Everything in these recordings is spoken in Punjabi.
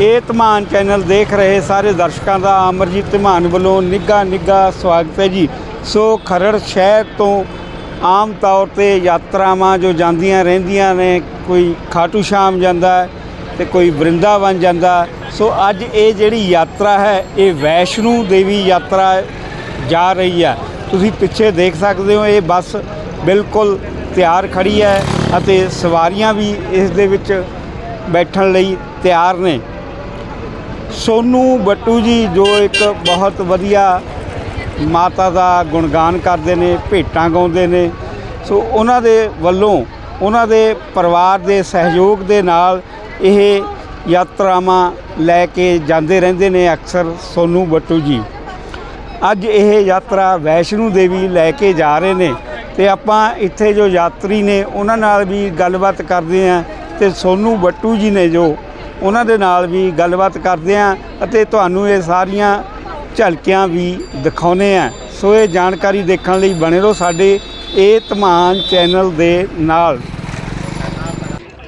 ਇਹ ਧਮਾਨ ਚੈਨਲ ਦੇਖ ਰਹੇ ਸਾਰੇ ਦਰਸ਼ਕਾਂ ਦਾ, ਅਮਰਜੀਤ ਧਮਾਨ ਵੱਲੋਂ ਨਿੱਘਾ ਨਿੱਘਾ ਸਵਾਗਤ ਹੈ ਜੀ। ਸੋ ਖਰੜ ਸ਼ਹਿਰ ਤੋਂ ਆਮ ਤੌਰ ਤੇ ਯਾਤਰਾਵਾਂ ਜੋ ਜਾਂਦੀਆਂ ਰਹਿੰਦੀਆਂ ਨੇ, ਕੋਈ ਖਾਟੂ ਸ਼ਾਮ ਜਾਂਦਾ ਹੈ ਤੇ ਕੋਈ ਬ੍ਰਿੰਦਾਵਨ ਜਾਂਦਾ ਸੋ ਅੱਜ ਇਹ ਜਿਹੜੀ ਯਾਤਰਾ ਹੈ, ਇਹ ਵੈਸ਼ਨੂ ਦੇਵੀ ਯਾਤਰਾ ਜਾ ਰਹੀ ਹੈ। ਤੁਸੀਂ ਪਿੱਛੇ ਦੇਖ ਸਕਦੇ ਹੋ, ਇਹ ਬੱਸ ਬਿਲਕੁਲ ਤਿਆਰ ਖੜੀ ਹੈ ਅਤੇ ਸਵਾਰੀਆਂ ਵੀ ਇਸ ਦੇ ਵਿੱਚ ਬੈਠਣ ਲਈ ਤਿਆਰ ਨੇ। ਸੋਨੂ ਬੱਟੂ ਜੀ ਜੋ ਇੱਕ ਬਹੁਤ ਵਧੀਆ ਮਾਤਾ ਦਾ ਗੁਣਗਾਨ ਕਰਦੇ ਨੇ, ਭੇਟਾਂ ਗਾਉਂਦੇ ਨੇ। ਸੋ ਉਹਨਾਂ ਦੇ ਵੱਲੋਂ, ਉਹਨਾਂ ਦੇ ਪਰਿਵਾਰ ਦੇ ਸਹਿਯੋਗ ਦੇ ਨਾਲ ਇਹ ਯਾਤਰਾਵਾਂ ਲੈ ਕੇ ਜਾਂਦੇ ਰਹਿੰਦੇ ਨੇ ਅਕਸਰ ਸੋਨੂ ਬੱਟੂ ਜੀ। ਅੱਜ ਇਹ ਯਾਤਰਾ ਵੈਸ਼ਨੂ ਦੇਵੀ ਲੈ ਕੇ ਜਾ ਰਹੇ ਨੇ ਤੇ ਆਪਾਂ ਇੱਥੇ ਜੋ ਯਾਤਰੀ ਨੇ, ਉਹਨਾਂ ਨਾਲ ਵੀ ਗੱਲਬਾਤ ਕਰਦੇ ਆਂ ਤੇ ਸੋਨੂ ਬੱਟੂ ਜੀ ਨੇ ਜੋ ਉਹਨਾਂ ਦੇ ਨਾਲ ਵੀ ਗੱਲਬਾਤ ਕਰਦੇ ਆਂ ਅਤੇ ਤੁਹਾਨੂੰ ਇਹ ਸਾਰੀਆਂ ਝਲਕਿਆਂ ਵੀ ਦਿਖਾਉਨੇ ਆ ਸੋ ਇਹ ਜਾਣਕਾਰੀ ਦੇਖਣ ਲਈ ਬਣੇ ਰਹੋ ਸਾਡੇ ਇਹ ਧਮਾਨ ਚੈਨਲ ਦੇ ਨਾਲ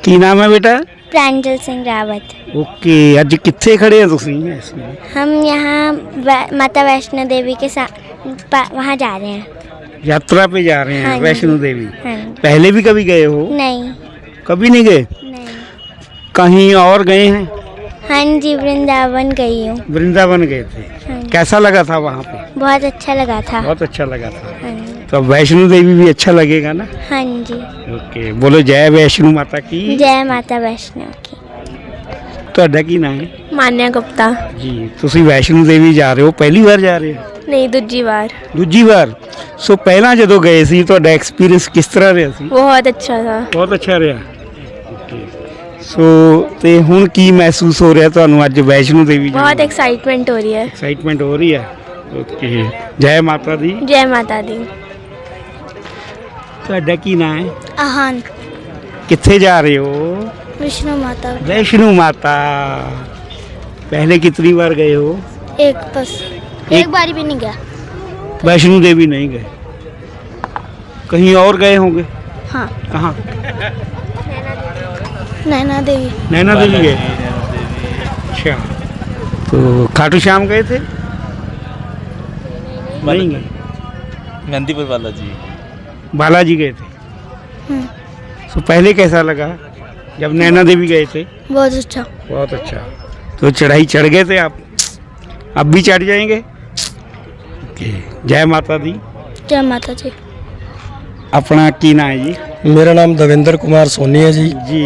ਕੀ ਨਾਮ ਹੈ ਬੇਟਾ प्रांजल सिंह रावत ਓਕੇ ਅੱਜ ਕਿੱਥੇ ਖੜੇ ਆ ਤੁਸੀਂ ਇਸ ਵੇਲੇ? हम यहाँ वै- माता वैष्णो देवी के साथ वहाँ जा रहे हैं यात्रा पे जा रहे हैं हाँ जी। वैष्णो देवी हाँ पहले भी कभी गए हो नहीं कभी नहीं गए नहीं कहीं और गए हैं हाँ जी वृंदावन गई हूँ वृंदावन गए थे हाँ जी। कैसा लगा था वहाँ पे बहुत अच्छा लगा था बहुत अच्छा लगा था हाँ जी तो अब वैष्णो देवी भी अच्छा लगेगा ना हाँ जी ओके बोलो जय वैष्णो माता की जय माता वैष्णो की ਤੁਹਾਡਾ ਕੀ ਨਾਮ ਹੈ ਮਾਨਿਆ ਗੁਪਤਾ ਜੀ ਤੁਸੀਂ ਵੈਸ਼ਨੋ ਦੇਵੀ ਜਾ ਰਹੇ ਹੋ ਪਹਿਲੀ ਵਾਰ ਜਾ ਰਹੇ ਹੋ ਨਹੀਂ ਦੂਜੀ ਵਾਰ ਦੂਜੀ ਵਾਰ ਸੋ ਪਹਿਲਾਂ ਜਦੋਂ ਗਏ ਸੀ ਤੁਹਾਡਾ ਐਕਸਪੀਰੀਅੰਸ ਕਿਸ ਤਰ੍ਹਾਂ ਰਿਹਾ ਸੀ ਬਹੁਤ ਅੱਛਾ ਥਾ ਬਹੁਤ ਅੱਛਾ ਰਿਹਾ ਸੋ ਤੇ ਹੁਣ ਕੀ ਮਹਿਸੂਸ ਹੋ ਰਿਹਾ ਤੁਹਾਨੂੰ ਅੱਜ ਵੈਸ਼ਨੋ ਦੇਵੀ ਜਾਣ ਬਹੁਤ ਦਾ? ਐਕਸਾਈਟਮੈਂਟ ਹੋ ਰਹੀ ਹੈ ਐਕਸਾਈਟਮੈਂਟ ਹੋ ਰਹੀ ਹੈ ਓਕੇ ਜੈ ਮਾਤਾ ਦੀ ਜੈ ਮਾਤਾ ਦੀ ਤੁਹਾਡਾ ਕੀ ਨਾਮ ਹੈ आहान कितने जा रहे हो विष्णु माता वैष्णो माता पहले कितनी बार गए हो एक बस एक- एक बारी भी नहीं गया वैष्णो देवी नहीं गए कहीं और गए होंगे हाँ कहाँ नैना देवी नैना देवी गए अच्छा तो खाटू श्याम गए थे नहीं गए मेहंदीपुर वाला जी बालाजी गए थे हम्म, तो पहले कैसा लगा जब नैना देवी गए थे बहुत अच्छा बहुत अच्छा तो चढ़ाई चढ़ गए थे आप अब भी चढ़ जाएंगे ओके जय माता दी जय माता जी ਆਪਣਾ ਕੀ ਨਾਂ ਹੈ ਜੀ ਮੇਰਾ ਨਾਮ ਦਵਿੰਦਰ ਕੁਮਾਰ ਸੋਨੀ ਹੈ ਜੀ ਜੀ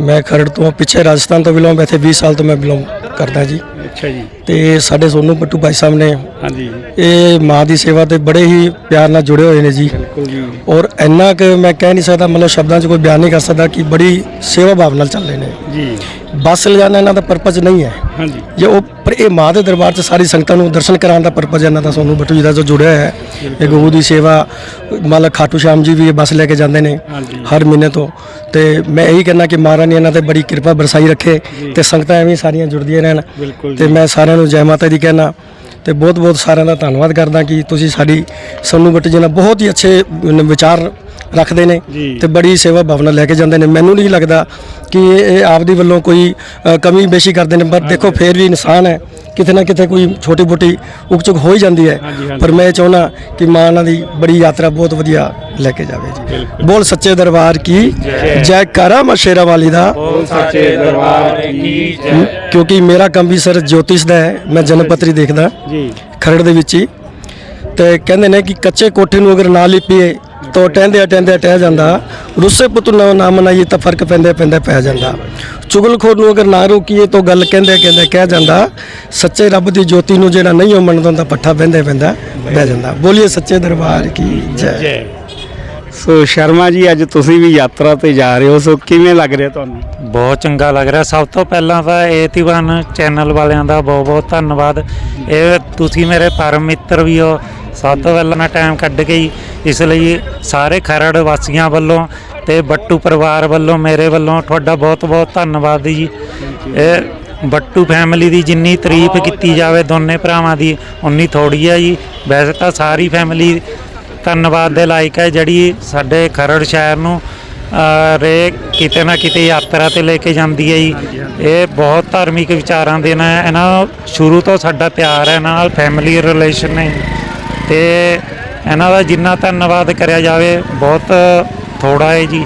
ਮੈਂ ਖਰੜ ਤੋਂ ਪਿੱਛੇ ਰਾਜਸਥਾਨ ਤੋਂ ਬਿਲੋਂਗ ਇੱਥੇ 20 ਸਾਲ ਤੋਂ ਮੈਂ ਬਿਲੋਂਗ ਕਰਦਾ ਜੀ। ਅੱਛਾ ਜੀ। ਤੇ ਸਾਡੇ ਸੋਨੂ ਪੱਟੂ ਭਾਈ ਸਾਹਿਬ ਨੇ ਹਾਂਜੀ। ਇਹ ਮਾਂ ਦੀ ਸੇਵਾ ਤੇ ਬੜੇ ਹੀ ਪਿਆਰ ਨਾਲ ਜੁੜੇ ਹੋਏ ਨੇ ਜੀ। ਬਿਲਕੁਲ ਜੀ। ਔਰ ਇੰਨਾ ਕਿ ਮੈਂ ਕਹਿ ਨਹੀਂ ਸਕਦਾ ਮਤਲਬ ਸ਼ਬਦਾਂ 'ਚ ਕੋਈ ਬਿਆਨ ਨਹੀਂ ਕਰ ਸਕਦਾ ਕਿ ਬੜੀ ਸੇਵਾ ਭਾਵ ਨਾਲ ਚੱਲ ਰਹੇ ਨੇ। ਜੀ। ਬੱਸ ਲਿਜਾਣਾ ਇਹਨਾਂ ਦਾ ਪਰਪਸ ਨਹੀਂ ਹੈ। ਹਾਂਜੀ। ਜੇ ਉਹ ਪਰ ਇਹ ਮਾਂ ਦੇ ਦਰਬਾਰ 'ਚ ਸਾਰੀ ਸੰਗਤਾਂ ਨੂੰ ਦਰਸ਼ਨ ਕਰਾਉਣ ਦਾ ਪਰਪਸ ਇਹਨਾਂ ਦਾ ਸੋਨੂ ਬੱਟੂ ਜੀ ਦਾ ਜੋ ਜੁੜਿਆ ਹੈ ਇਹ ਗਊ ਦੀ ਸੇਵਾ ਮਤਲਬ ਖਾਟੂ ਸ਼ਾਮ ਜੀ ਵੀ ਇਹ ਬੱਸ ਲੈ ਕੇ ਜਾਂਦੇ ਨੇ ਹਰ ਮਹੀਨੇ ਤੋਂ। ਤੇ ਮੈਂ ਇਹੀ ਕਹਿਣਾ ਕਿ ਮਹਾਰਾਜ ਨੇ ਇਹਨਾਂ ਤੇ ਬੜੀ ਕਿਰਪਾ ਬਰਸਾਈ ਰੱਖੇ ਤੇ ਸੰਗਤਾਂ ਐਵੇਂ ਸਾਰੀਆਂ ਜੁੜਦੀਆਂ ਰਹਿਣ। ਤੇ ਮੈਂ ਸਾਰਿਆਂ ਨੂੰ ਜੈ ਮਾਤਾ ਦੀ ਕਹਿਣਾ ਤੇ ਬਹੁਤ ਬਹੁਤ ਸਾਰਿਆਂ ਦਾ ਧੰਨਵਾਦ ਕਰਦਾ ਕਿ ਤੁਸੀਂ ਸਾਡੀ ਸੋਨੂ ਬੱਟੂ ਜੀ ਨਾਲ ਬਹੁਤ ਹੀ ਅੱਛੇ ਵਿਚਾਰ ਰੱਖਦੇ ਨੇ ਜੀ। ਤੇ ਬੜੀ ਸੇਵਾ ਭਾਵਨਾ ਲੈ ਕੇ ਜਾਂਦੇ ਨੇ। ਮੈਨੂੰ ਨਹੀਂ ਲੱਗਦਾ ਕਿ ਇਹ ਇਹ ਆਪਦੀ ਵੱਲੋਂ ਕੋਈ ਕਮੀ ਬੇਸ਼ੀ ਕਰਦੇ ਨੇ ਪਰ ਦੇਖੋ ਫੇਰ ਵੀ ਇਨਸਾਨ ਹੈ। ਕਿਤੇ ਨਾ ਕਿਤੇ ਕੋਈ ਛੋਟੀ ਮੋਟੀ ਉਕ ਚੁਕ ਹੋ ਹੀ ਜਾਂਦੀ ਹੈ। ਪਰ ਮੈਂ ਚਾਹੁੰਦਾ ਕਿ ਮਾਂ ਉਹਨਾਂ ਦੀ ਬੜੀ ਯਾਤਰਾ ਬਹੁਤ ਵਧੀਆ ਲੈ ਕੇ ਜਾਵੇ ਜੀ। ਬੋਲ ਸੱਚੇ ਦਰਬਾਰ ਕੀ ਜੈ। ਕਰਾ ਮਸ਼ੇਰਾ ਵਾਲੀ ਦਾ। ਸੱਚੇ ਦਰਬਾਰ ਕੀ ਕਿਉਂਕਿ ਮੇਰਾ ਕੰਮ ਵੀ ਸਰ ਜੋਤਿਸ਼ ਦਾ ਹੈ। ਮੈਂ ਜਨਮਪੱਤਰੀ ਦੇਖਦਾ ਜੀ। ਖਰੜ ਦੇ ਵਿੱਚ ਹੀ। ਤੇ ਕਹਿੰਦੇ ਨੇ ਕਿ ਕੱਚੇ ਕੋਠੇ ਨੂੰ ਅਗਰ ਨਾ ਲਿਪੀਏ ਤਾਂ ਟਹਿੰਦੇ ਟਹਿੰਦੇ ਟਹਿ ਜਾਂਦਾ। ਰੁੱਸੇ ਪੁੱਤ ਨੂੰ ਨਾ ਮਨਾਈਏ ਤਾਂ ਫ਼ਰਕ ਪੈਂਦੇ ਪੈਂਦੇ ਪੈ ਜਾਂਦਾ। ਚੁਗਲਖੋਰ ਨੂੰ ਅਗਰ ਨਾ ਰੋਕੀਏ ਤਾਂ ਗੱਲ ਕਹਿੰਦੇ ਕਹਿੰਦੇ ਕਹਿ ਜਾਂਦਾ। ਸੱਚੇ ਰੱਬ ਦੀ ਜੋਤੀ ਨੂੰ ਜਿਹੜਾ ਨਹੀਂ ਉਹ ਮੰਨਦਾ ਤਾਂ ਪੱਠਾ ਪੈਂਦੇ ਪੈਂਦਾ ਬਹਿ ਜਾਂਦਾ। ਬੋਲੀਏ ਸੱਚੇ ਦਰਬਾਰ ਕੀ ਜੈ। ਜੈ। ਸੋ ਸ਼ਰਮਾ ਜੀ ਅੱਜ ਤੁਸੀਂ ਵੀ ਯਾਤਰਾ ਤੇ ਜਾ ਰਹੇ ਹੋ ਸੋ ਕਿਵੇਂ ਲੱਗ ਰਿਹਾ ਤੁਹਾਨੂੰ? ਬਹੁਤ ਚੰਗਾ ਲੱਗ ਰਿਹਾ। ਸਭ ਤੋਂ ਪਹਿਲਾਂ ਤਾਂ ਏਤੀਵਨ ਚੈਨਲ ਵਾਲਿਆਂ ਦਾ ਬਹੁਤ ਬਹੁਤ ਧੰਨਵਾਦ। ਇਹ ਤੁਸੀਂ ਮੇਰੇ ਪਰਮ ਮਿੱਤਰ ਵੀ ਹੋ। ਸਭ ਤੋਂ ਪਹਿਲਾਂ ਮੈਂ ਟਾਈਮ ਕੱਢ ਕੇ ਹੀ ਇਸ ਲਈ ਸਾਰੇ ਖਰੜ ਵਾਸੀਆਂ ਵੱਲੋਂ ਤੇ ਬੱਟੂ ਪਰਿਵਾਰ ਵੱਲੋਂ, ਮੇਰੇ ਵੱਲੋਂ ਤੁਹਾਡਾ ਬਹੁਤ ਬਹੁਤ ਧੰਨਵਾਦ ਜੀ। ਇਹ ਬੱਟੂ ਫੈਮਿਲੀ ਦੀ ਜਿੰਨੀ ਤਾਰੀਫ ਕੀਤੀ ਜਾਵੇ ਦੋਨੇ ਭਰਾਵਾਂ ਦੀ, ਉਨੀ ਥੋੜੀ ਹੈ ਜੀ। ਵੈਸੇ ਤਾਂ ਸਾਰੀ ਫੈਮਿਲੀ ਧੰਨਵਾਦ ਦੇ ਲਾਇਕ ਹੈ ਜਿਹੜੀ ਸਾਡੇ ਖਰੜ ਸ਼ਹਿਰ ਨੂੰ ਰੇ ਕਿਤੇ ਨਾ ਕਿਤੇ ਯਾਤਰਾ ਤੇ ਲੈ ਕੇ ਜਾਂਦੀ ਹੈ ਜੀ। ਇਹ ਬਹੁਤ ਧਾਰਮਿਕ ਵਿਚਾਰਾਂ ਦੇ ਨਾਲ, ਇਹਨਾਂ ਸ਼ੁਰੂ ਤੋਂ ਸਾਡਾ ਪਿਆਰ ਹੈ ਇਹਨਾਂ ਨਾਲ ਫੈਮਿਲੀ ਰਿਲੇਸ਼ਨ ਹੈ ਤੇ ਇਹਨਾਂ ਦਾ ਜਿੰਨਾ ਧੰਨਵਾਦ ਕਰਿਆ ਜਾਵੇ ਬਹੁਤ ਥੋੜਾ ਹੈ ਜੀ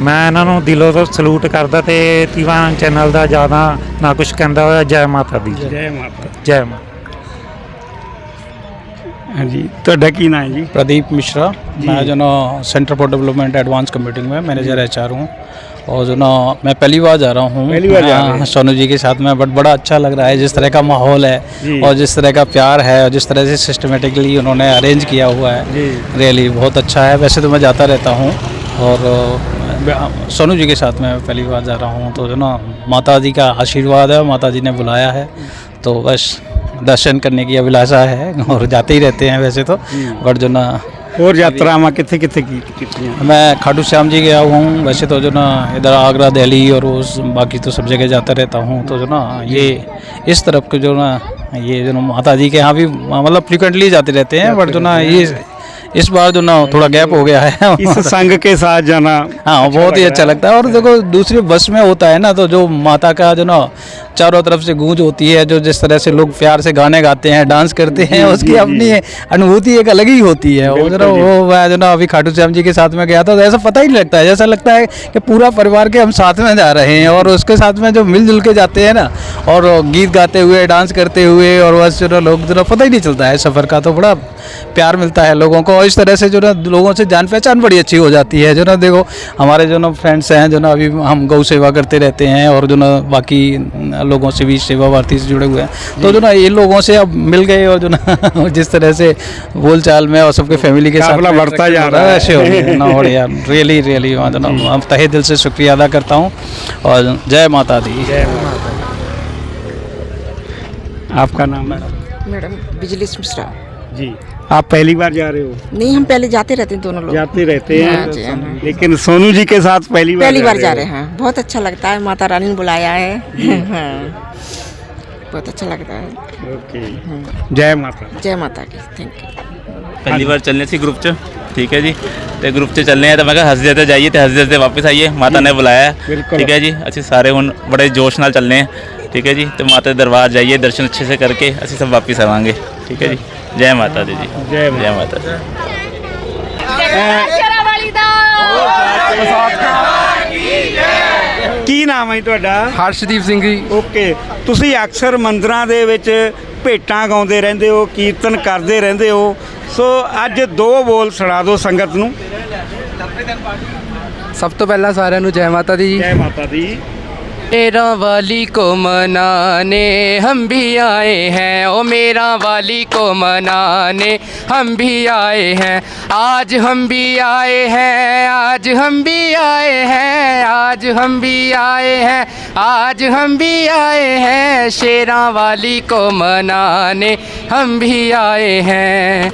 ਮੈਂ ਇਹਨਾਂ ਨੂੰ ਦਿਲੋਂ ਤੋਂ ਸਲੂਟ ਕਰਦਾ ਤੇ ਤੀਵਾਨ ਚੈਨਲ ਦਾ ਜ਼ਿਆਦਾ ਨਾ ਕੁਝ ਕਹਿੰਦਾ ਹੋਇਆ ਜੈ ਮਾਤਾ ਦੀ ਜੈ ਜੈ ਮਾਤਾ ਜੈ ਮਾਤਾ ਹਾਂਜੀ ਤੁਹਾਡਾ ਕੀ ਨਾਮ ਹੈ ਜੀ प्रदीप मिश्रा मैं जो ना centre for development advance computing में मैनेजर एच हूँ और जो ना मैं पहली बार जा रहा हूँ। पहली बार जा हाँ, रहे हैं। सोनू जी के साथ में बट बड़ा अच्छा लग रहा है जिस तरह का माहौल जी। है और जिस तरह का प्यार है और जिस तरह से सिस्टमेटिकली उन्होंने अरेंज किया हुआ है। जी। रियली बहुत अच्छा है। वैसे तो मैं जाता रहता हूँ और अ, सोनू जी के साथ में पहली बार जा रहा हूँ। तो जो ना माता जी का आशीर्वाद है माता जी ने बुलाया है। तो बस दर्शन करने की अभिलाषा है और जाते ही रहते हैं वैसे तो। बट जो ना और यात्रा वहाँ कितने कितने की कितनी मैं खाटू श्याम जी गया हूँ वैसे तो जो ना इधर आगरा दिल्ली और उस बाकी तो सब जगह जाता रहता हूँ तो जो ना ये इस तरफ़ के जो ना ये जो ना माता जी के यहाँ भी मतलब फ्रिक्वेंटली जाते रहते हैं बट जो ना ये इस बार जो ना थोड़ा गैप हो गया है। इस संघ के साथ जाना हाँ बहुत ही अच्छा लगता है। और देखो दूसरी बस में होता है ना तो जो माता का जो ना चारों तरफ़ से गूंज होती है जो जिस तरह से लोग प्यार से गाने गाते हैं डांस करते हैं उसकी अपनी अनुभूति एक अलग ही होती है। वो मैं जो ना अभी खाटू श्याम जी के साथ में गया था तो ऐसा पता ही नहीं लगता है। जैसा लगता है कि पूरा परिवार के हम साथ में जा रहे हैं और उसके साथ में जो मिलजुल के जाते हैं ना और गीत गाते हुए डांस करते हुए और बस जो ना लोग जो ना पता ही नहीं चलता है सफ़र का तो बड़ा प्यार मिलता है लोगों को और इस तरह से जो ना लोगों से जान पहचान बड़ी अच्छी हो जाती है जो ना देखो हमारे जो ना फ्रेंड्स हैं जो ना अभी हम गौ सेवा करते रहते हैं और जो ना बाकी लोगों से भी सेवा भारती से जुड़े हुए हैं तो जो ना इन लोगों से अब मिल गए और जो ना जिस तरह से बोल चाल में और सबके फैमिली के साथ बढ़ता जा रहा है। ऐसे हो गया ना और यार रियली रियली जो ना तहे दिल से शुक्रिया अदा करता हूँ और जय माता दी आपका नाम? मैडम मैडम बिजली मिश्रा जी। आप पहली बार जा रहे हो? नहीं हम पहले जाते रहते हैं दोनों लोग। जाते रहते हैं? तो तो लेकिन सोनू जी के साथ पहली बार पहली बार जा रहे हैं हाँ। बहुत अच्छा लगता है माता रानी ने बुलाया है। बहुत अच्छा लगता है। ओके। जय माता जय माता की थैंक यू पहली बार चलने से ग्रुप च। ठीक है जी। तो ग्रुप से चलने हैं तो मैं हंस देते जाइए तो हंस देते वापस आइए। माता ने बुलाया ठीक है जी। अच्छे सारे हूँ बड़े जोश न चलने हैं। ਠੀਕ ਹੈ ਜੀ? ਤੇ ਮਾਤਾ ਦੇ ਦਰਬਾਰ ਜਾਈਏ ਦਰਸ਼ਨ ਅੱਛੇ ਸੇ ਕਰਕੇ ਅਸੀਂ ਸਭ ਵਾਪਸ ਆਵਾਂਗੇ। ਠੀਕ ਹੈ ਜੀ? ਜੈ ਮਾਤਾ ਦੀ ਜੀ। ਜੈ ਮਾਤਾ। ਜੈ ਮਾਤਾ ਦੀ। ਕੀ ਨਾਮ ਹੈ ਜੀ ਤੁਹਾਡਾ? ਹਰਸ਼ਦੀਪ ਸਿੰਘ ਜੀ। ਓਕੇ। ਤੁਸੀਂ ਅਕਸਰ ਮੰਦਰਾਂ ਦੇ ਵਿੱਚ ਭੇਟਾਂ ਗਾਉਂਦੇ ਰਹਿੰਦੇ ਹੋ ਕੀਰਤਨ ਕਰਦੇ ਰਹਿੰਦੇ ਹੋ। ਸੋ ਅੱਜ ਦੋ ਬੋਲ ਸੁਣਾ ਦਿਓ ਸੰਗਤ ਨੂੰ। ਸਭ ਤੋਂ ਪਹਿਲਾਂ ਸਾਰਿਆਂ ਨੂੰ ਜੈ ਮਾਤਾ ਦੀ ਜੀ। ਜੈ ਮਾਤਾ ਦੀ। मेरा वाली को मनाने हम भी आए हैं ओ मेरा वाली को मनाने हम भी आए हैं आज हम भी आए हैं आज हम भी आए हैं आज हम भी आए हैं आज हम भी आए हैं शेरा वाली को मनाने हम भी आए हैं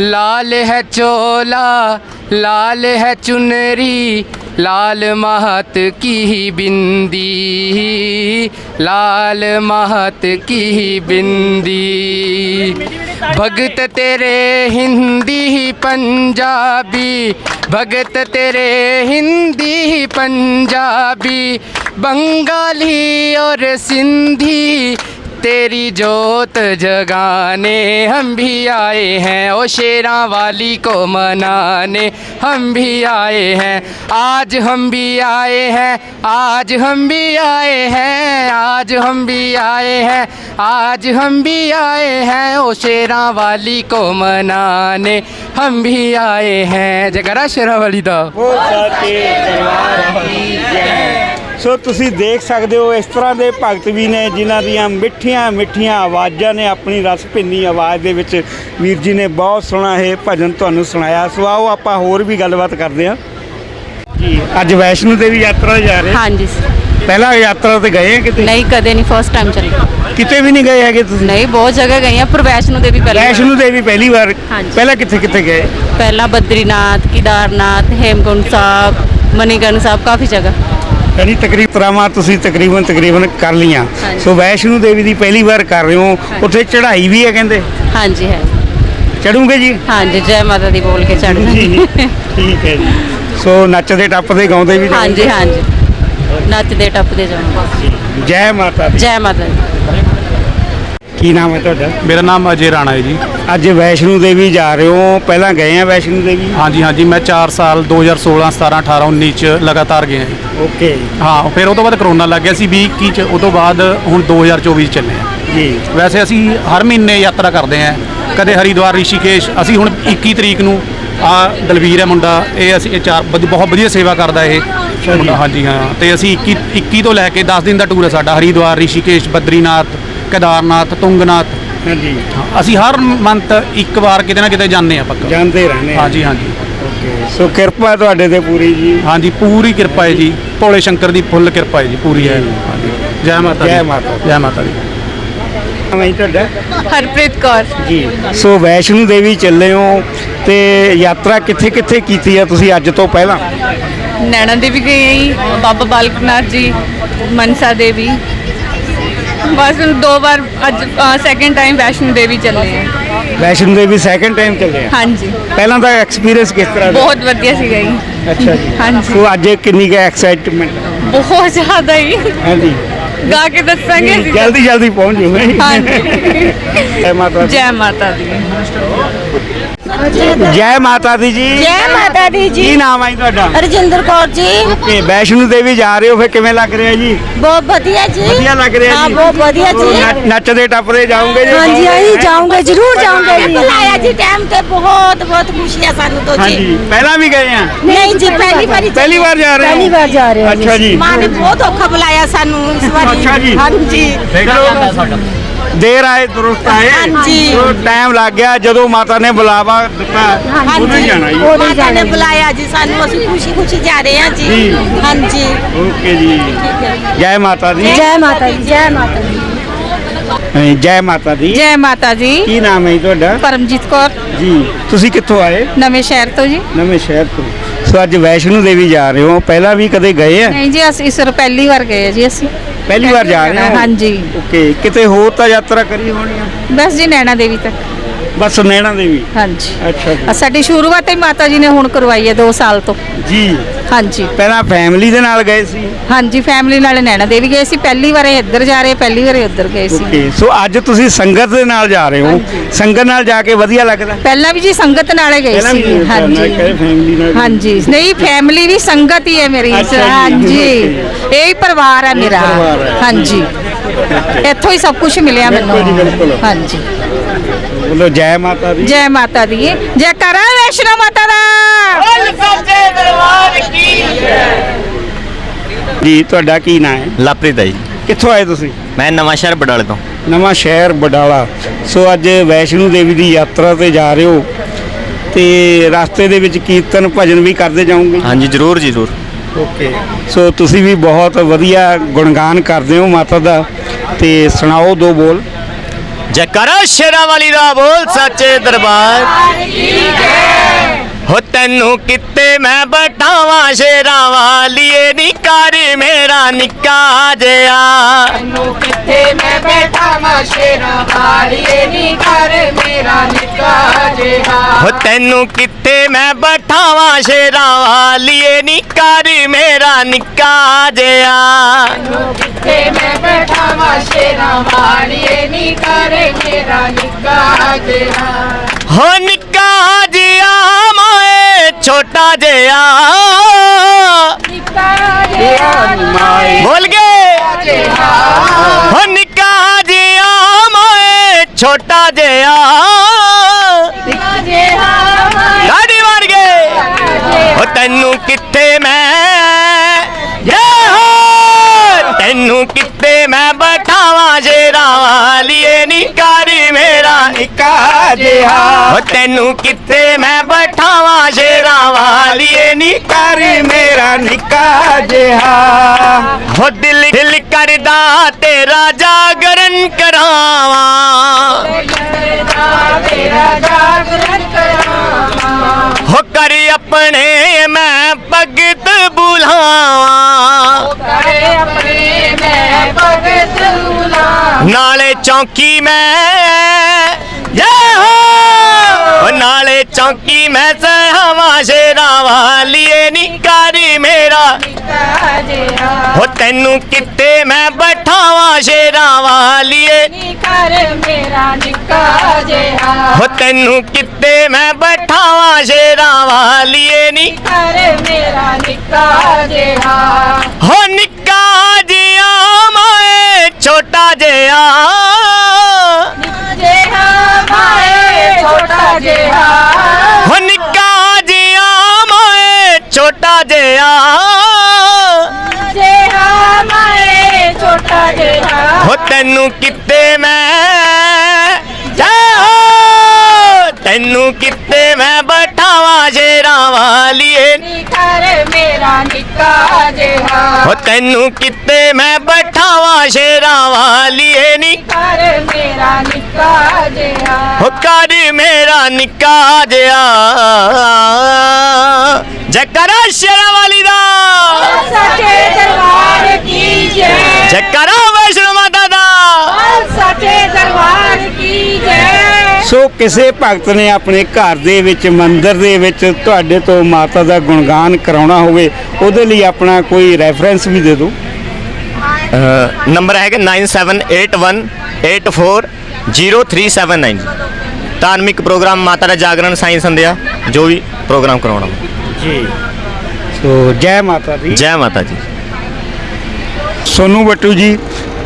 लाल है चोला लाल है चुनरी लाल महत की बिंदी लाल महत की बिंदी भगत तेरे हिंदी पंजाबी भगत तेरे हिंदी पंजाबी बंगाली और सिंधी तेरी जोत जगाने हम भी आए हैं ओ शेरा वाली को मनाने हम भी आए हैं आज हम भी आए हैं आज हम भी आए हैं आज हम भी आए हैं आज हम भी आए हैं ओ शेरा वाली को मनाने हम भी आए हैं जगरा शेरा वाली दा ਸੋ ਤੁਸੀਂ ਦੇਖ ਸਕਦੇ ਹੋ ਇਸ ਤਰ੍ਹਾਂ ਦੇ ਭਗਤ ਵੀ ਨੇ ਜਿਨ੍ਹਾਂ ਦੀਆਂ ਮਿੱਠੀਆਂ ਮਿੱਠੀਆਂ ਆਵਾਜ਼ਾਂ ਨੇ ਆਪਣੀ ਰਸ ਭਿੰਨੀ ਆਵਾਜ਼ ਦੇ ਵਿੱਚ। ਵੀਰ ਜੀ ਨੇ ਬਹੁਤ ਸੋਹਣਾ ਇਹ ਭਜਨ ਤੁਹਾਨੂੰ ਸੁਣਾਇਆ। ਸੋ ਆਓ ਆਪਾਂ ਹੋਰ ਵੀ ਗੱਲਬਾਤ ਕਰਦੇ ਹਾਂ। ਜੀ ਅੱਜ ਵੈਸ਼ਨੂ ਦੇਵੀ ਯਾਤਰਾ ਜਾ ਰਹੇ ਹਾਂਜੀ। ਪਹਿਲਾਂ ਯਾਤਰਾ ਤੇ ਗਏ ਕਿਤੇ? ਨਹੀਂ ਕਦੇ ਨਹੀਂ ਫਸਟ ਟਾਈਮ ਚੱਲੀ। ਕਿਤੇ ਵੀ ਨਹੀਂ ਗਏ ਹੈਗੇ ਤੁਸੀਂ? ਨਹੀਂ ਬਹੁਤ ਜਗ੍ਹਾ ਗਈ ਆ ਪਰ ਵੈਸ਼ਨੋ ਦੇਵੀ ਪਹਿਲਾਂ ਵੈਸ਼ਨੂ ਦੇਵੀ ਪਹਿਲੀ ਵਾਰ। ਹਾਂਜੀ। ਪਹਿਲਾਂ ਕਿੱਥੇ ਕਿੱਥੇ ਗਏ? ਪਹਿਲਾਂ ਬਦਰੀਨਾਥ ਕਿਦਾਰਨਾਥ ਹੇਮਕੁੰਡ ਸਾਹਿਬ ਮਨੀਕਰਨ ਸਾਹਿਬ ਕਾਫੀ ਜਗ੍ਹਾ। ਯਾਨੀ ਤਕਰੀਬ ਤਰਾਮਾਰ ਤੁਸੀਂ ਤਕਰੀਬਨ ਤਕਰੀਬਨ ਕਰ ਲੀਆਂ ਸੋ ਵੈਸ਼ਨੂ ਦੇਵੀ ਦੀ ਪਹਿਲੀ ਵਾਰ ਕਰ ਰਹੇ ਹੋ। ਉੱਥੇ ਚੜ੍ਹਾਈ ਵੀ ਹੈ ਕਹਿੰਦੇ? ਹਾਂਜੀ ਹੈ। ਚੜੂਗੇ ਜੀ? ਹਾਂਜੀ ਜੈ ਮਾਤਾ ਦੀ ਬੋਲ ਕੇ ਚੜ੍ਹਨਾ। ਜੀ, ਠੀਕ ਹੈ ਜੀ। ਸੋ ਨੱਚਦੇ ਟੱਪਦੇ ਗਾਉਂਦੇ ਵੀ ਹਾਂਜੀ ਹਾਂਜੀ। ਨੱਚਦੇ ਟੱਪਦੇ ਜਾਣਾ ਜੈ ਮਾਤਾ ਜੈ ਮਾਤਾ ਦੀ। ਕੀ ਨਾਮ ਹੈ ਤੁਹਾਡਾ? ਮੇਰਾ ਨਾਮ ਅਜੇ ਰਾਣਾ ਹੈ ਜੀ। ਅੱਜ ਵੈਸ਼ਨੂ ਦੇਵੀ ਜਾ ਰਹੇ ਹੋ। ਪਹਿਲਾਂ ਗਏ ਆ ਵੈਸ਼ਨੂ ਦੇਵੀ? ਹਾਂਜੀ ਹਾਂਜੀ। ਮੈਂ 4 ਸਾਲ 2016 17 18 19 ਚ ਲਗਾਤਾਰ ਗਿਆ ਹਾਂ ਓਕੇ। ਹਾਂ ਫਿਰ ਉਹ ਤੋਂ ਬਾਅਦ ਕਰੋਨਾ ਲੱਗ ਗਿਆ ਸੀ 20 ਕੀ ਚ। ਉਹ ਤੋਂ ਬਾਅਦ ਹੁਣ 2024 ਚ ਚੱਲੇ ਆ। ਜੀ। ਵੈਸੇ ਅਸੀਂ ਹਰ ਮਹੀਨੇ ਯਾਤਰਾ ਕਰਦੇ ਆ। ਕਦੇ ਹਰੀਦਵਾਰ ਰਿਸ਼ੀਕੇਸ਼। ਅਸੀਂ ਹੁਣ 21 ਤਰੀਕ ਨੂੰ ਆ ਦਲਵੀਰ ਹੈ ਮੁੰਡਾ। ਇਹ ਅਸੀਂ ਇਹ ਚਾਰ ਵਧੀ- ਬਹੁਤ ਵਧੀਆ ਸੇਵਾ ਕਰਦਾ ਇਹ ਮੁੰਡਾ, ਹਾਂਜੀ ਹਾਂ। ਤੇ ਅਸੀਂ 21 21 ਤੋਂ ਲੈ ਕੇ 10 ਦਿਨ ਦਾ ਟੂਰ ਹੈ ਸਾਡਾ। ਹਰੀਦਵਾਰ ਰਿਸ਼ੀਕੇਸ਼ ਬਦਰੀਨਾਥ ਕੇਦਾਰਨਾਥ ਤੁੰਗਨਾਥ। ਹਾਂਜੀ। ਅਸੀਂ ਹਰ ਮੰਥ ਇੱਕ ਵਾਰ ਕਿਤੇ ਨਾ ਕਿਤੇ ਜਾਂਦੇ ਆ ਪੱਕਾ ਜਾਂਦੇ ਰਹਿੰਦੇ ਆ ਹਾਂਜੀ ਹਾਂਜੀ। ਓਕੇ ਸੋ ਕਿਰਪਾ ਤੁਹਾਡੇ ਤੇ ਪੂਰੀ ਜੀ। ਹਾਂਜੀ ਪੂਰੀ ਕਿਰਪਾ ਹੈ ਜੀ। ਭੋਲੇ ਸ਼ੰਕਰ ਦੀ ਫੁੱਲ ਕਿਰਪਾ ਹੈ ਜੀ ਪੂਰੀ ਹੈ। ਹਾਂਜੀ। ਜੈ ਮਾਤਾ ਦੀ। ਜੈ ਮਾਤਾ ਦੀ। ਜੈ ਮਾਤਾ ਦੀ। ਜੀ ਤੁਹਾਡਾ? ਹਰਪ੍ਰੀਤ ਕੌਰ। ਜੀ। ਸੋ ਵੈਸ਼ਨੂ ਦੇਵੀ ਚੱਲੇ ਹੋ ਤੇ ਯਾਤਰਾ ਕਿੱਥੇ ਕਿੱਥੇ ਕੀਤੀ ਆ ਤੁਸੀਂ ਅੱਜ ਤੋਂ ਪਹਿਲਾਂ? ਨੈਣਾ ਦੇਵੀ ਗਈ ਹੈ ਜੀ, ਬਾਬਾ ਬਾਲਕ ਨਾਥ ਜੀ ਮਨਸਾ ਦੇਵੀ। ਬਸ ਹੁਣ ਦੋ ਵਾਰ ਅੱਜ ਸੈਕਿੰਡ ਟਾਈਮ ਵੈਸ਼ਨੋ ਦੇਵੀ ਚੱਲੇ ਆ। ਵੈਸ਼ਨੂ ਦੇਵੀ ਸੈਕੰਡ ਟਾਈਮ ਚੱਲੇ ਆ? ਹਾਂਜੀ। ਪਹਿਲਾਂ ਦਾ ਐਕਸਪੀਰੀਅੰਸ ਕਿਸ ਤਰ੍ਹਾਂ ਦਾ? ਬਹੁਤ ਵਧੀਆ ਸੀਗਾ ਜੀ। ਅੱਛਾ ਜੀ। ਹਾਂਜੀ। ਸੋ ਅੱਜ ਕਿੰਨੀ ਕੁ ਐਕਸਾਈਟਮੈਂਟ ਬਹੁਤ ਜ਼ਿਆਦਾ ਹੀ ਹਾਂਜੀ। ਗਾ ਕੇ ਦੱਸਾਂਗੇ ਜਲਦੀ ਜਲਦੀ ਪਹੁੰਚ ਜਾਓ ਹਾਂਜੀ। ਜੈ ਮਾਤਾ ਦੀ। ਜੈ ਮਾਤਾ ਦੀ। ਜੈ ਮਾਤਾ ਦੀ ਜੀ। ਜੈ ਮਾਤਾ ਦੀ ਕੀ ਨਾਮ ਹੈ ਤੁਹਾਡਾ? ਰਜਿੰਦਰ ਕੌਰ ਜੀ। ਓਕੇ ਵੈਸ਼ਨੂ ਦੇਵੀ ਜਾ ਰਹੇ ਹੋ ਫਿਰ ਕਿਵੇਂ ਲੱਗ ਰਿਹਾ ਜੀ? ਬਹੁਤ ਵਧੀਆ ਜੀ। ਵਧੀਆ ਲੱਗ ਰਿਹਾ ਹਾਂ ਬਹੁਤ ਵਧੀਆ ਜੀ। ਨੱਚਦੇ ਟੱਪਦੇ ਜਾਓਗੇ ਜੀ? ਹਾਂਜੀ ਹਾਂਜੀ ਜਾਉਂਗੇ ਜ਼ਰੂਰ ਜਾਉਂਗੇ ਜੀ। ਬੁਲਾਇਆ ਜੀ ਟਾਈਮ ਤੇ ਬਹੁਤ ਬਹੁਤ ਖੁਸ਼ੀ ਆ ਸਾਨੂੰ ਤੋਂ ਜੀ। ਹਾਂਜੀ ਪਹਿਲਾਂ ਵੀ ਗਏ ਆ? ਨਹੀਂ ਜੀ ਪਹਿਲੀ ਵਾਰੀ ਪਹਿਲੀ ਵਾਰ ਜਾ ਰਹੇ ਹੋ? ਪਹਿਲੀ ਵਾਰ ਜਾ ਰਹੇ ਹਾਂ ਅੱਛਾ ਜੀ। ਮਾਂ ਨੇ ਬਹੁਤ ਔਖਾ ਬੁਲਾਇਆ ਸਾਨੂੰ ਇਸ ਵਾਰੀ। ਅੱਛਾ ਜੀ। ਹਾਂਜੀ। ਦੇਖ ਲਓ। ਦੇਰ ਆਏ ਦੁਰਸਤ ਆਏ ਹਾਂਜੀ। ਟਾਈਮ ਲੱਗ ਗਿਆ ਜਦੋਂ ਮਾਤਾ ਨੇ ਬੁਲਾਵਾ ਦਿੱਤਾ ਉਦੋਂ ਹੀ ਜਾਣਾ ਜੀ। ਮਾਤਾ ਨੇ ਬੁਲਾਇਆ ਜੀ ਸਾਨੂੰ ਅਸੀਂ ਖੁਸ਼ੀ ਖੁਸ਼ੀ ਜਾ ਰਹੇ ਹਾਂ ਜੀ। ਜੀ। ਹਾਂਜੀ। ਓਕੇ ਜੀ। ਜੈ ਮਾਤਾ ਦੀ। ਜੈ ਮਾਤਾ ਦੀ ਜੈ ਮਾਤਾ ਦੀ। ਹਾਂਜੀ, ਜੈ ਮਾਤਾ ਦੀ। ਜੈ ਮਾਤਾ ਜੀ ਕੀ ਨਾਮ ਹੈ ਜੀ ਤੁਹਾਡਾ? ਪਰਮਜੀਤ ਕੌਰ। ਜੀ। ਤੁਸੀਂ ਕਿੱਥੋਂ ਆਏ? ਨਵੇਂ ਸ਼ਹਿਰ ਤੋਂ ਜੀ। ਨਵੇਂ ਸ਼ਹਿਰ ਤੋਂ। ਸੋ ਅੱਜ ਵੈਸ਼ਨੂ ਦੇਵੀ ਜਾ ਰਹੇ ਹੋ। ਪਹਿਲਾਂ ਵੀ ਕਦੇ ਗਏ ਆ? ਨਹੀਂ ਜੀ ਅਸੀਂ ਇਸ ਵਾਰ ਪਹਿਲੀ ਵਾਰ ਗਏ ਆ ਜੀ ਅਸੀਂ। ਪਹਿਲੀ ਵਾਰ ਜਾ ਰਹੇ ਹੋ? ਹਾਂਜੀ। ਓਕੇ ਕਿਤੇ ਹੋਰ ਤਾਂ ਯਾਤਰਾ ਕਰੀ ਹੋਣੀ ਆ? ਬਸ ਜੀ ਨੈਣਾ ਦੇਵੀ ਤੱਕ। ਬਸ ਨੈਣਾ ਦੇਵੀ? ਹਾਂਜੀ। ਅੱਛਾ ਜੀ। ਸਾਡੀ ਸ਼ੁਰੂਆਤ ਹੀ ਮਾਤਾ ਜੀ ਨੇ ਹੁਣ ਕਰਵਾਈ ਹੈ 2 ਸਾਲ ਤੋਂ। ਜੀ। ਹਾਂਜੀ। ਪਹਿਲਾਂ ਫੈਮਿਲੀ ਦੇ ਨਾਲ ਗਏ ਸੀ? ਹਾਂਜੀ ਫੈਮਿਲੀ ਨਾਲ ਨੈਣਾ ਦੇਵੀ ਗਏ ਸੀ। ਪਹਿਲੀ ਵਾਰ ਇੱਧਰ ਜਾ ਰਹੇ ਪਹਿਲੀ ਵਾਰ ਉੱਧਰ ਗਏ ਸੀ। ਓਕੇ ਸੋ ਅੱਜ ਤੁਸੀਂ ਸੰਗਤ ਦੇ ਨਾਲ ਜਾ ਰਹੇ ਹੋ। ਸੰਗਤ ਨਾਲ ਜਾ ਕੇ ਵਧੀਆ ਲੱਗਦਾ? ਪਹਿਲਾਂ ਵੀ ਜੀ ਸੰਗਤ ਨਾਲੇ ਗਏ ਪਹਿਲਾਂ ਸੀ। ਹਾਂਜੀ। ਫੈਮਿਲੀ ਨਾਲ। ਹਾਂਜੀ। ਨਹੀਂ ਫੈਮਿਲੀ ਵੀ ਸੰਗਤ ਹੀ ਹੈ ਮੇਰੀ। ਅੱਛਾ ਜੀ, ਹਾਂਜੀ। ਇਹ ਹੀ ਪਰਿਵਾਰ ਹੈ ਮੇਰਾ। ਪਰਿਵਾਰ ਹੈ। ਹਾਂਜੀ। ਇੱਥੋਂ ਹੀ ਸਭ ਕੁਝ ਮਿਲਿਆ ਬਿਲਕੁਲ ਜੀ, ਬਿਲਕੁਲ। ਮੈਨੂੰ ਹਾਂਜੀ। ਬੋਲੋ ਜੈ ਮਾਤਾ ਦੀ। ਜੈ ਮਾਤਾ ਦੀ। ਜੈ ਕਰਾ ਵੈਸ਼ਨੋ ਮਾਤਾ ਦਾ। ਜੀ ਤੁਹਾਡਾ ਕੀ ਨਾਮ ਹੈ? ਲਵਪ੍ਰੀਤ ਹੈ ਜੀ। ਕਿੱਥੋਂ ਆਏ ਤੁਸੀਂ? ਮੈਂ ਨਵਾਂ ਸ਼ਹਿਰ ਬਡਾਲੇ ਤੋਂ। ਨਵਾਂ ਸ਼ਹਿਰ ਬਡਾਲਾ। ਸੋ ਅੱਜ ਵੈਸ਼ਨੂ ਦੇਵੀ ਦੀ ਯਾਤਰਾ ਤੇ ਜਾ ਰਹੇ ਹੋ ਤੇ ਰਸਤੇ ਦੇ ਵਿੱਚ ਕੀਰਤਨ ਭਜਨ ਵੀ ਕਰਦੇ ਜਾਓਗੇ? ਹਾਂਜੀ ਜ਼ਰੂਰ ਜੀ ਜ਼ਰੂਰ। ਓਕੇ। ਸੋ ਤੁਸੀਂ ਵੀ ਬਹੁਤ ਵਧੀਆ ਗੁਣਗਾਨ ਕਰਦੇ ਹੋ ਮਾਤਾ ਦਾ ਤੇ ਸੁਣਾਓ ਦੋ ਬੋਲ। ਜੈਕਾਰਾ ਸ਼ੇਰਾਂ ਵਾਲੀ ਦਾ ਬੋਲ ਸੱਚੇ ਦਰਬਾਰ। ਹੋ ਤੈਨੂੰ ਕਿਤੇ ਮੈਂ ਬਟਾਵਾਂ ਸ਼ੇਰਾਂ ਵਾਲੀਏ ਨੀ ਕਰ ਮੇਰਾ ਨਿੱਕਾ ਜਿਆ ਤੈਨੂੰ ਕਿਤੇ ਮੈਂ ਬਟਾਵਾਂ ਸ਼ੇਰਾਂ ਵਾਲੀਏ ਨੀ ਕਰ ਮੇਰਾ ਨਿੱਕਾ ਜਿਆ ਹੋ ਤੈਨੂੰ ਕਿਤੇ ਮੈਂ ਬਟਾਵਾਂ ਸ਼ੇਰਾਂ ਵਾਲੀਏ ਨੀ ਕਰ ਮੇਰਾ ਨਿੱਕਾ ਜਿਆ ਹੋ ਨਿੱਕਾ ਜਿਹਾ। ਮਾਏ ਛੋਟਾ ਜਿਹਾ। ਬੋਲ ਗਏ? ਹੋ ਨਿੱਕਾ ਜਿਹਾ ਮਾਏ ਛੋਟਾ ਜਿਹਾ। ਗਾੜੀ ਮਾਰ ਗਏ। ਹੋ ਤੈਨੂੰ ਕਿੱਥੇ ਮੈਂ ਜੇ ਹੋ। ਤੈਨੂੰ ਕਿੱਥੇ ਮੈਂ ਬਠਾਵਾਂ ਸ਼ੇਰਾਂ ਵਾਲੀਏ ਨੀ ਕਰ ਮੇਰਾ। ਨਿੱਕਾ ਜਿਹਾ। ਤੈਨੂੰ ਕਿੱਥੇ ਮੈਂ ਬਠਾਵਾਂ? ਸ਼ੇਰਾਂ ਵਾਲੀਏ ਨੀ ਕਰ ਮੇਰਾ ਨਿੱਕਾ ਜਿਹਾ। ਹੋ ਦਿਲ ਦਿਲ ਕਰਦਾ ਤੇਰਾ ਜਾਗਰਨ ਕਰਾਵਾਂ। ਹੋ ਕਰ ਆਪਣੇ ਮੈਂ ਭਗਤ ਬੁਲਾਵਾਂ। ਨਾਲੇ ਚੌਂਕੀ ਮੈਂ ਜੈ ਹੋ ਨਾਲੇ ਚੌਂਕੀ ਮੈਂ ਸਹਾਵਾਂ ਸ਼ੇਰਾਂ ਵਾਲੀਏ ਨੀ ਕਰੀ ਮੇਰਾ। ਹੋ ਤੈਨੂੰ ਕਿੱਤੇ ਮੈਂ ਬਠਾਵਾਂ ਸ਼ੇਰਾਂ ਵਾਲੀਏ? ਕਰ ਮੇਰਾ ਨਿੱਕਾ ਜਿਹਾ। ਹੋ ਤੈਨੂੰ ਕਿੱਤੇ ਮੈਂ ਬਠਾਵਾਂ ਸ਼ੇਰਾਂ ਵਾਲੀਏ ਨੀ ਕਰ ਮੇਰਾ ਨਿੱਕਾ ਜਿਹਾ। ਹੋ ਨਿੱਕਾ ਜਿਹਾ ਮੈਂ ਛੋਟਾ ਜਿਹਾ। ਛੋਟਾ ਜਿਹਾ। ਜਿਹਾ ਮਾਏ ਛੋਟਾ ਜਿਹਾ। ਹੋ ਤੈਨੂੰ ਕਿੱਤੇ ਮੈਂ ਜੈ ਹੋ। ਤੈਨੂੰ ਕਿੱਤੇ ਮੈਂ ਬਠਾਵਾਂ ਸ਼ੇਰਾਂ ਵਾਲੀਏ। ਨੀ ਕਰ ਮੇਰਾ ਨਿੱਕਾ ਜਿਹਾ। ਹੋ ਤੈਨੂੰ ਕਿੱਤੇ ਮੈਂ ਬਠਾਵਾਂ ਸ਼ੇਰਾਂ ਵਾਲੀਏ। ਨੀ ਕਰ ਮੇਰਾ ਨਿੱਕਾ ਜਿਹਾ। ਹੋ ਕਰ ਮੇਰਾ ਨਿੱਕਾ ਜਿਹਾ। ਜਕਰਾ ਸ਼ੇਰਾਂ ਵਾਲੀ ਦਾ। ਸੱਚੇ ਦਰਬਾਰ ਕੀ ਜੈ। ਜਕਰਾ ਵੈਸ਼ਨੋ ਮਾਤਾ ਦਾ। ਸੱਚੇ ਦਰਬਾਰ ਕੀ ਜੈ। ਸੋ ਕਿਸੇ ਭਗਤ ਨੇ ਆਪਣੇ ਘਰ ਦੇ ਵਿੱਚ ਮੰਦਿਰ ਦੇ ਵਿੱਚ ਤੁਹਾਡੇ ਤੋਂ ਮਾਤਾ ਦਾ ਗੁਣਗਾਨ ਕਰਾਉਣਾ ਹੋਵੇ ਉਹਦੇ ਲਈ ਆਪਣਾ ਕੋਈ ਰੈਫਰੈਂਸ ਵੀ ਦੇ ਦਿਓ। ਨੰਬਰ ਹੈਗਾ 9781840379 ਧਾਰਮਿਕ ਪ੍ਰੋਗਰਾਮ ਮਾਤਾ ਦਾ ਜਾਗਰਣ ਸਾਈਂ ਸੰਧਿਆ ਜੋ ਵੀ ਪ੍ਰੋਗਰਾਮ ਕਰਾਉਣਾ। ਜੀ। ਸੋ ਜੈ ਮਾਤਾ ਦੀ। ਜੈ ਮਾਤਾ ਜੀ। ਸੋਨੂ ਬੱਟੂ ਜੀ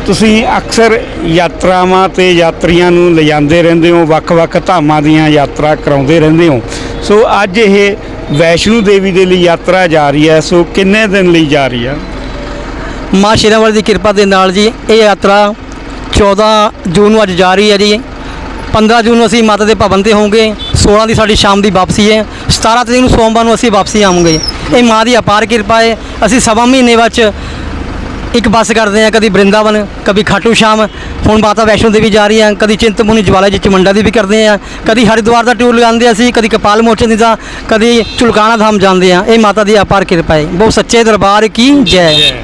ਤੁਸੀਂ ਅਕਸਰ ਯਾਤਰਾਵਾਂ ਤੇ ਯਾਤਰੀਆਂ ਨੂੰ ਲਿਜਾਂਦੇ ਰਹਿੰਦੇ ਹੋ ਵੱਖ-ਵੱਖ ਧਾਮਾਂ ਦੀਆਂ ਯਾਤਰਾ ਕਰਾਉਂਦੇ ਰਹਿੰਦੇ ਹੋ। ਸੋ ਅੱਜ ਇਹ ਵੈਸ਼ਨੂ ਦੇਵੀ ਦੇ ਲਈ ਯਾਤਰਾ ਜਾ ਰਹੀ ਹੈ ਸੋ ਕਿੰਨੇ ਦਿਨ ਲਈ ਜਾ ਰਹੀ ਹੈ? ਮਾਂ ਸ਼ੇਰਾਵਾਲੀ ਦੀ ਕਿਰਪਾ ਦੇ ਨਾਲ ਜੀ ਇਹ ਯਾਤਰਾ 14 ਜੂਨ ਨੂੰ ਅੱਜ ਜਾ ਰਹੀ ਹੈ ਜੀ। 15 ਜੂਨ ਨੂੰ ਅਸੀਂ ਮਾਤਾ ਦੇ ਭਵਨ ਤੇ ਹੋਵਾਂਗੇ। 16 ਦੀ ਸਾਡੀ ਸ਼ਾਮ ਦੀ ਵਾਪਸੀ ਹੈ। 17 ਤਰੀਕ ਨੂੰ ਸੋਮਵਾਰ ਨੂੰ ਅਸੀਂ ਵਾਪਸੀ ਆਵਾਂਗੇ। ਇਹ ਮਾਂ ਦੀ ਅਪਾਰ ਕਿਰਪਾ ਹੈ। ਅਸੀਂ ਸਵਾ ਮਹੀਨੇ ਵਿੱਚ ਇੱਕ ਬੱਸ ਕਰਦੇ ਹਾਂ, ਕਦੀ ਬ੍ਰਿੰਦਾਵਨ, ਕਦੀ ਖਾਟੂ ਸ਼ਾਮ। ਹੁਣ ਮਾਤਾ ਵੈਸ਼ਨੋ ਦੇਵੀ ਜਾ ਰਹੀ ਹਾਂ ਕਦੀ ਚਿੰਤਪੁਰਨੀ ਜਵਾਲਾ ਜੀ ਚਮੰਡਾ ਦੀ ਵੀ ਕਰਦੇ ਹਾਂ। ਕਦੀ ਹਰਿਦੁਆਰ ਦਾ ਟੂਰ ਲਗਾਉਂਦੇ ਹਾਂ ਅਸੀਂ, ਕਦੀ ਕਪਾਲ ਮੋਚਨ ਦੀ ਦਾ, ਕਦੀ ਚੁਲਕਾਣਾ ਧਾਮ ਜਾਂਦੇ ਹਾਂ। ਇਹ ਮਾਤਾ ਦੀ ਅਪਾਰ ਕਿਰਪਾ ਹੈ। ਬਹੁਤ ਸੱਚੇ ਦਰਬਾਰ ਕੀ ਜੈ।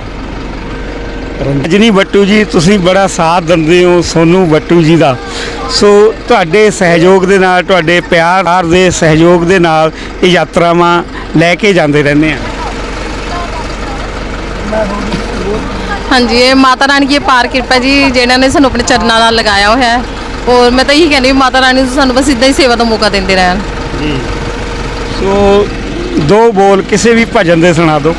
ਰੰਜਨੀ ਬੱਟੂ ਜੀ ਤੁਸੀਂ ਬੜਾ ਸਾਥ ਦਿੰਦੇ ਹੋ ਸੋਨੂ ਬੱਟੂ ਜੀ ਦਾ। ਸੋ ਤੁਹਾਡੇ ਸਹਿਯੋਗ ਦੇ ਨਾਲ ਤੁਹਾਡੇ ਪਿਆਰ ਦੇ ਸਹਿਯੋਗ ਦੇ ਨਾਲ ਇਹ ਯਾਤਰਾਵਾਂ ਲੈ ਕੇ ਜਾਂਦੇ ਰਹਿੰਦੇ ਆ। ਹਾਂਜੀ ਇਹ ਮਾਤਾ ਰਾਣੀ ਦੀ ਪਾਰ ਕਿਰਪਾ ਜੀ ਜਿਹਨਾਂ ਨੇ ਸਾਨੂੰ ਆਪਣੇ ਚਰਨਾਂ ਨਾਲ ਲਗਾਇਆ ਹੋਇਆ ਹੈ। ਔਰ ਮੈਂ ਤਾਂ ਇਹੀ ਕਹਿੰਦੀ ਮਾਤਾ ਰਾਣੀ ਸਾਨੂੰ ਬਸ ਇਦਾਂ ਹੀ ਸੇਵਾ ਦਾ ਮੌਕਾ ਦਿੰਦੇ ਰਹਿਣ। ਜੀ। ਸੋ ਦੋ ਬੋਲ ਕਿਸੇ ਵੀ ਭਜਨ ਦੇ ਸੁਣਾ ਦਿਓ।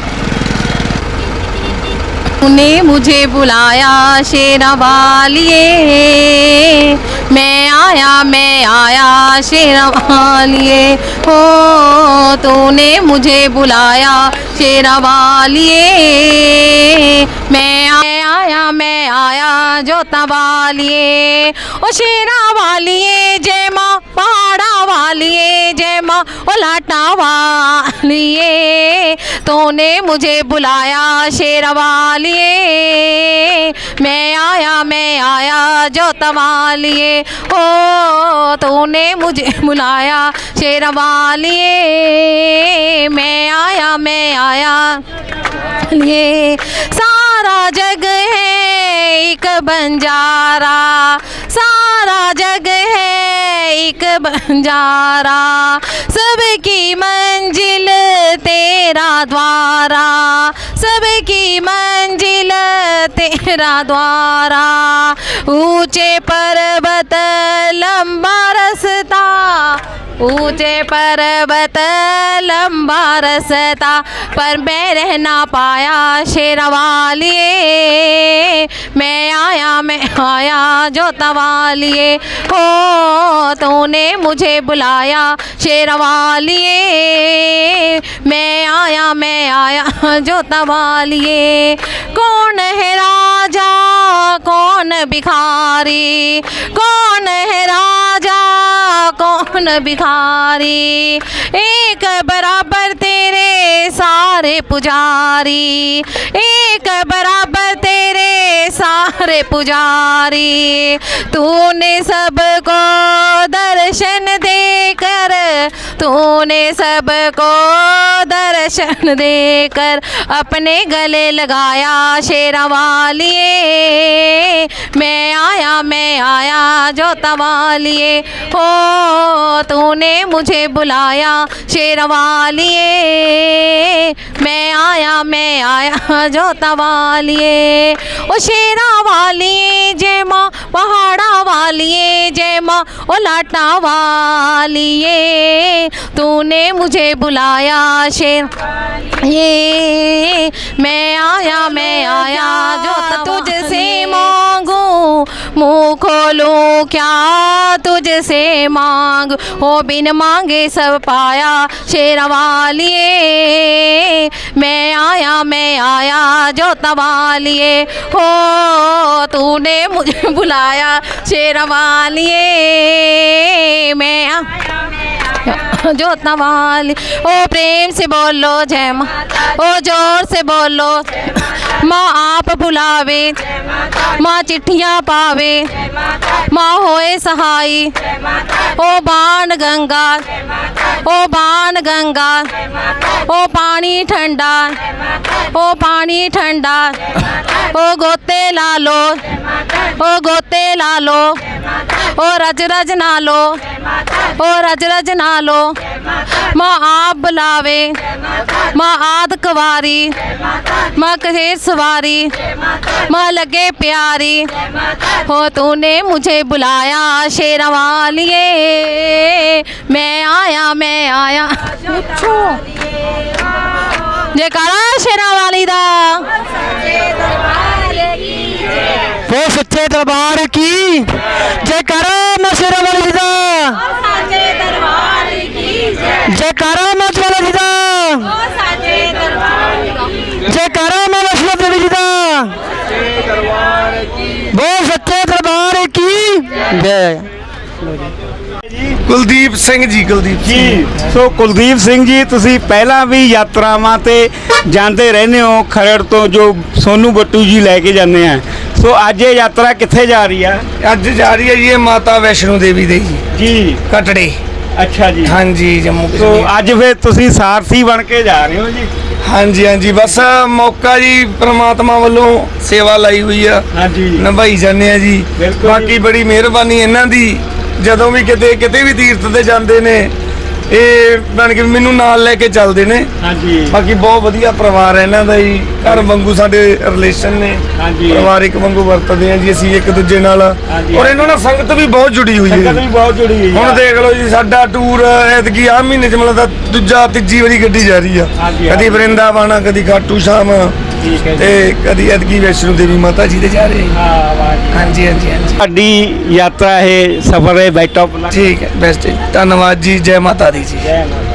तूने मुझे बुलाया शेरा वालिए मैं आया मैं आया शेरा वालिए हो तूने मुझे बुलाया शेरा वालिए मैं आया मैं आया जोता वालिए ओ शेरा वालिए जय माँ પહાડા વાલીએ જેમાં ઓ લાટા વાલીએ તોને મુજે બુલાયા શેર વાલીએ મેં આયા મેં આયા જો તમાલીએ ઓ તોને મુજે બુલાયા શેર વાલીએ મેં આયા મેં આયા લીએ સારા જગ હે એક બંજારા સારા જગ હે एक बंजारा सबकी मंजिल तेरा द्वारा सबकी मंजिल तेरा द्वारा ऊंचे पर्वत लंबा रसता ऊँचे पर्वत, लंबा रसता, पर मैं रह ना पाया शेरवालिए। मैं आया मैं आया जो तवालिए। हो, तूने मुझे बुलाया शेरवालिए। मैं आया मैं आया जो तवालिए। कौन है राजा? कौन भिखारी? कौन है राजा कौन भिखारी एक बराबर तेरे सारे पुजारी एक बराबर तेरे सारे पुजारी, तूने सबको दर्शन देकर, तूने सबको दर्शन देकर अपने गले लगाया शेरा वालिए। मैं आया मैं आया जो तवालिए हो तूने मुझे बुलाया शेरा वालिए। मैं आया मैं आया जो तवालिए शेरा वालिए जय माँ पहाड़ा वाली जय माँ ओ लाटा वालिए तूने मुझे बुलाया शेर। ये मैं आया मैं आया जो तुझसे मांगू मुँह खोलूँ क्या तुझसे मांग, हो बिन मांगे सब पाया शेर वालिए। मैं आया मैं आया जो तवालिए हो, तूने मुझे बुलाया शेर वालिए। मैं आ- जो तवाली, ओ प्रेम से बोलो जय माँ ओ ज़ोर से बोलो माँ आप बुलावे, माँ चिट्ठियाँ पावे, माँ होए सहाई, ओ बाण गंगा, ओ बाण गंगा, ओ पानी ठंडा, ओ पानी ठंडा, ओ गोते ला लो ओ गोते ला लो ओ रज रज ना लो ओ रज रज ना ਲੋ। ਮਾਂ ਆਪ ਬੁਲਾਵੇ। ਮਾਂ ਆਦ ਕਵਾਰੀ। ਮਾਂ ਕਹੇ ਸਵਾਰੀ। ਮਾਂ ਲਗੇ ਪਿਆਰੀ। ਹੋ ਤੂਨੇ ਮੁਝੇ ਬੁਲਾਇਆ ਸ਼ੇਰਾਂਵਾਲੀਏ ਮੈਂ ਆਇਆ ਮੈਂ ਆਇਆ। ਜੇ ਜੈਕਾਰਾ ਸ਼ੇਰਾਂ ਦਾ। ਉਹ ਸੱਚੇ ਦਰਬਾਰ ਕੀ? ਜੇ ਨਾ ਸ਼ੇਰਾਂ ਦਾ। जयकारा मां ज्वाला जी दा जयकारा मां वैष्णो देवी जी दा वो सच्चे दरबार की जय ਕੁਲਦੀਪ ਸਿੰਘ ਜੀ ਕੁਲਦੀਪ ਜੀ ਸੋ ਕੁਲਦੀਪ ਸਿੰਘ ਜੀ ਤੁਸੀਂ ਪਹਿਲਾਂ ਵੀ ਯਾਤਰਾਵਾਂ ਤੇ ਜਾਂਦੇ ਰਹਿੰਦੇ ਹੋ ਖਰੜ ਤੋਂ ਜੋ ਸੋਨੂ ਬੱਟੂ ਜੀ ਲੈ ਕੇ ਜਾਂਦੇ ਆ ਸੋ ਅੱਜ ਇਹ ਯਾਤਰਾ ਕਿੱਥੇ ਜਾ ਰਹੀ ਆ ਅੱਜ ਜਾ ਰਹੀ ਹੈ ਜੀ ਇਹ ਮਾਤਾ ਵੈਸ਼ਨੋ ਦੇਵੀ ਦੇ ਜੀ ਜੀ ਕਟੜੇ ਅੱਛਾ ਜੀ। ਹਾਂਜੀ ਜੰਮੂ ਸੋ ਕਸ਼ਮੀਰ। ਅੱਜ ਫਿਰ ਤੁਸੀਂ ਸਾਰਥੀ ਬਣ ਕੇ ਜਾ ਰਹੇ ਹੋ ਜੀ? ਹਾਂਜੀ ਹਾਂਜੀ ਬਸ ਮੌਕਾ ਜੀ ਪ੍ਰਮਾਤਮਾ ਵੱਲੋਂ ਸੇਵਾ ਲਈ ਹੋਈ ਆ। ਹਾਂਜੀ। ਨਿਭਾਈ ਜਾਂਦੇ ਆ ਜੀ। ਬਿਲਕੁਲ ਬਾਕੀ ਬੜੀ ਮਿਹਰਬਾਨੀ ਇਹਨਾਂ ਦੀ। ਜਦੋਂ ਵੀ ਕਿਤੇ ਕਿਤੇ ਵੀ ਤੀਰਥ ਤੇ ਜਾਂਦੇ ਨੇ ਇਹ ਬਣ ਕੇ ਮੈਨੂੰ ਨਾਲ ਲੈ ਕੇ ਚੱਲਦੇ ਨੇ ਹਾਂਜੀ ਬਾਕੀ ਬਹੁਤ ਵਧੀਆ ਪਰਿਵਾਰ ਹੈ ਇਹਨਾਂ ਦਾ ਜੀ ਘਰ ਵਾਂਗੂ ਸਾਡੇ ਰਿਲੇਸ਼ਨ ਨੇ ਹਾਂਜੀ। ਪਰਿਵਾਰਿਕ ਵਾਂਗੂ ਵਰਤਦੇ ਆ ਜੀ ਅਸੀਂ ਇੱਕ ਦੂਜੇ ਨਾਲ। ਔਰ ਇਹਨਾਂ ਨਾਲ ਸੰਗਤ ਵੀ ਬਹੁਤ ਜੁੜੀ ਹੋਈ ਹੈ ਸੰਗਤ। ਵੀ ਬਹੁਤ ਜੁੜੀ ਹੋਈ ਹੁਣ ਆ ਦੇਖ ਲਓ ਜੀ ਸਾਡਾ ਟੂਰ ਐਤਕੀ ਆ ਮਹੀਨੇ ਚ ਮਤਲਬ ਦੂਜਾ ਤੀਜੀ ਵਾਰੀ ਗੱਡੀ ਜਾ ਰਹੀ ਆ ਕਦੀ। ਵਰਿੰਦਾਵਨ ਕਦੀ ਖਾਟੂ ਸ਼ਾਮ ਠੀਕ ਹੈ ਜੀ। ਤੇ ਕਦੀ ਐਤਕੀ ਵੈਸ਼ਨੋ ਦੇਵੀ ਮਾਤਾ ਜੀ ਦੇ ਜਾ ਰਹੇ। ਹਾਂ। ਹਾਂ ਵਾਹ ਜੀ। ਹਾਂਜੀ ਹਾਂਜੀ ਹਾਂਜੀ। ਸਾਡੀ ਯਾਤਰਾ ਇਹ ਸਫਰ ਹੈ ਬੈਟਾ ਠੀਕ ਹੈ ਬੈਸਟ ਧੰਨਵਾਦ ਜੀ ਜੈ ਮਾਤਾ ਦੀ ਜੀ। ਜੈ ਮਾਤਾ